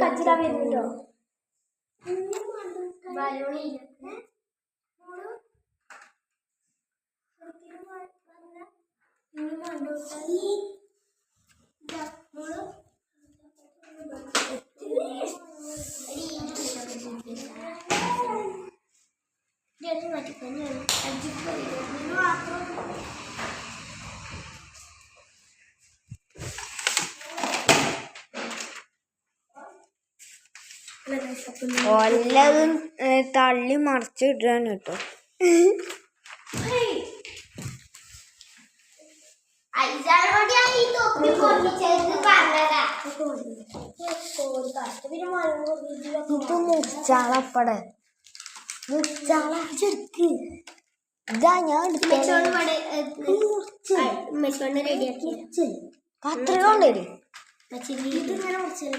കച്ചിടാൻ വരുന്നുണ്ടോ വല്ലതും അഞ്ചു തള്ളി മറിച്ചിടാണ് കേട്ടോ തള്ളി മറിച്ച് ഇടാണ് കേട്ടോ. ഇപ്പൊ ചെക്ക് ഇതാ ഞാൻ റെഡിയാക്കി. കത്രിക ഇതിങ്ങനെ മുറിച്ചത്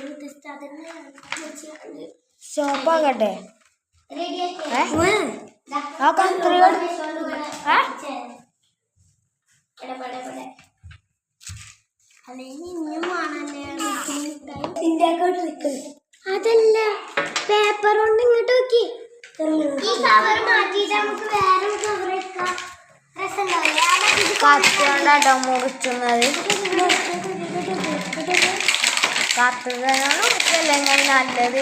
ആ അതല്ല പേപ്പർ കൊണ്ട് ഇങ്ങോട്ട് നോക്കി ഈ കവർ മാറ്റിയിട്ട് നമുക്ക് വേറെ കവർ എടുക്കാം. മുറിച്ചുന്നത് കത്രികയാണ് മുറിച്ചല്ലെങ്കിൽ നല്ലത്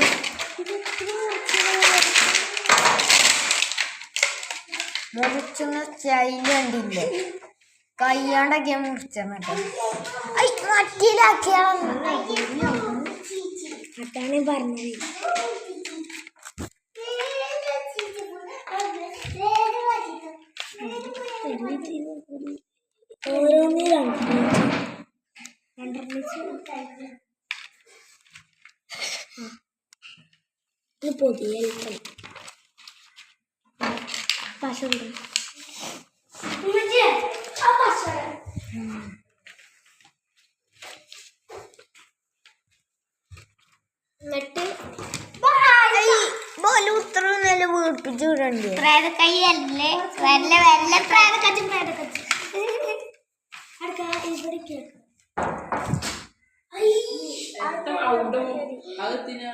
മുറിച്ചുന്ന സ്റ്റൈൽ കണ്ടില്ലേ കയ്യാണ്ടൊക്കെ മുറിച്ചെന്നിട്ട് മറ്റിയിലാക്കിയാളൊന്നും അതാണ് പറഞ്ഞത്. ഓരോന്ന് ഇത് പുതിയ പശ എന്നിട്ട് നല്ല വീർപ്പിച്ച് വിടണ്ടേ അല്ലേ വല്ല വല്ല പ്രേതക്കച്ച് പ്രേതക്കച്ച് ഇവിടേക്ക് അകത്തിനാ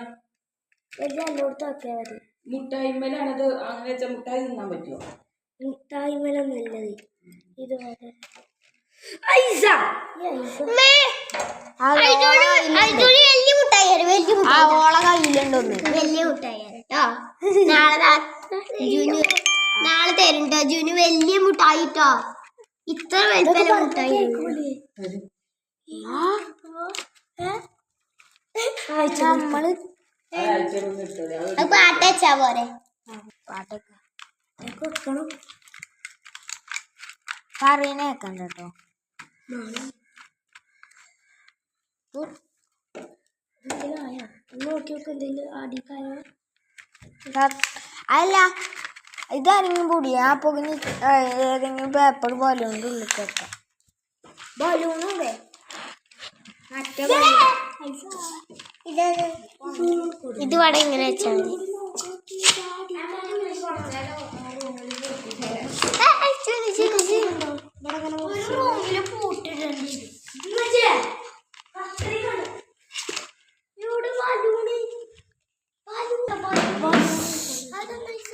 വലിയ എല്ലായിടത്തും ആക്കിയാൽ മതി. മുട്ടായിമ്മലാണത് അങ്ങനെ വെച്ചാൽ മുട്ടായി തിന്നാൻ പറ്റുമോ മുട്ടായി മേലെ നല്ലത് ഇത് വളരെ ഐസ. വലിയ മുട്ടായി വലിയ ആ ഓള കയ്യിലുണ്ടോന്ന് വലിയ മുട്ടായി കേട്ടോ നാളെ ജുനു നാളെ തരുണ്ടോ ജുനു വലിയ മുട്ടായി ട്ടോ. ഇത്ര വലിയ മുട്ടായി. നമ്മൾ പാട്ടച്ചാ പോരെ. പാട്ടൊക്കെ. കേട്ടോ അല്ല ഇതാരെങ്കിലും പൊടിയാ ആ ഏ, ഏതെങ്കിലും പേപ്പർ ഉണ്ട് ഉള്ളിൽ കേട്ടോ ബലൂണുണ്ടേ ഇത് വട ഇങ്ങനെ വെച്ചാൽ മതി ആ, ആ, ജുനു, ജുനു, ജുനു. റൂമിൽ പൂട്ടിട്ടുണ്ട് ഇവിടെ ബലൂണ്. Balloon, balloon. അതെന്താ ഇസ?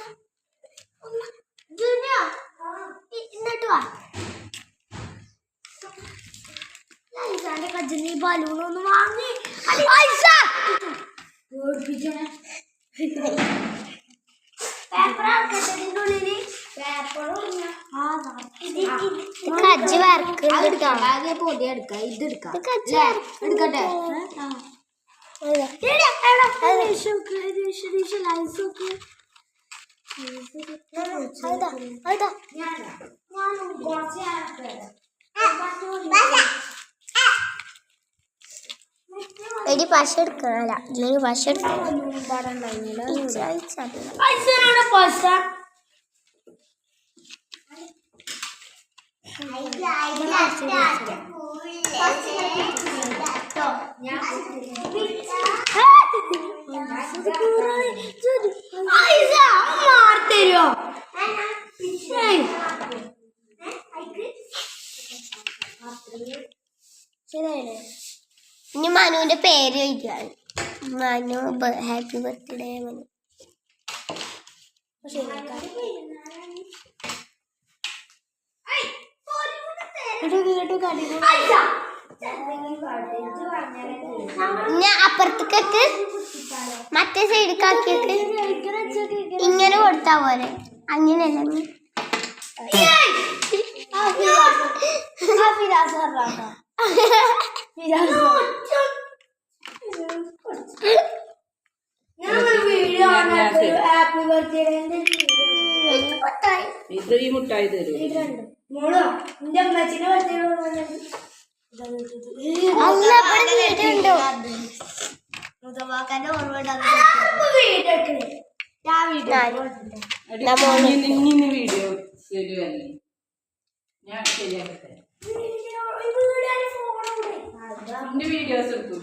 ഒന്ന് ജുനു, ഇ- ഇങ്ങോട്ട് വാ ഐസാന്റെ ഈ ബലൂൺ ഒന്ന് വാങ്ങി. ഐസ! പേപ്പർ ഇത് കജ്ജ് ആകെ പൊടി എടുക്കാം. ഇത് എടുക്കാം. ഇത് കജ്ജ് എടുക്കട്ടെ. പശ എടുക്കണല്ല ജൂനി പശ എടുക്കണം മാർത്തരുവോ ശരിയായില്ലേ? ഇനി മനുവിന്റെ പേര് എഴുതിയാണ് മനു ഹാപ്പി ബർത്ത്ഡേ മനു അപ്പുറത്തേക്ക് മറ്റേ സൈഡിക്കാക്കിയൊക്കെ ഇങ്ങനെ കൊടുത്താ പോലെ അങ്ങനെയല്ല ഹാപ്പി ബർത്ത്ഡേ ഇത് ഈ മുട്ടായി തരൂ മോളോ വീഡിയോ വീഡിയോ എടുക്കണേ ഞാൻ വീഡിയോ ഇനി ഇനി വീഡിയോ തരുമല്ലേ ഞാൻ ശരിയാക്കട്ടെ എന്റെ വീഡിയോസ് എടുത്തു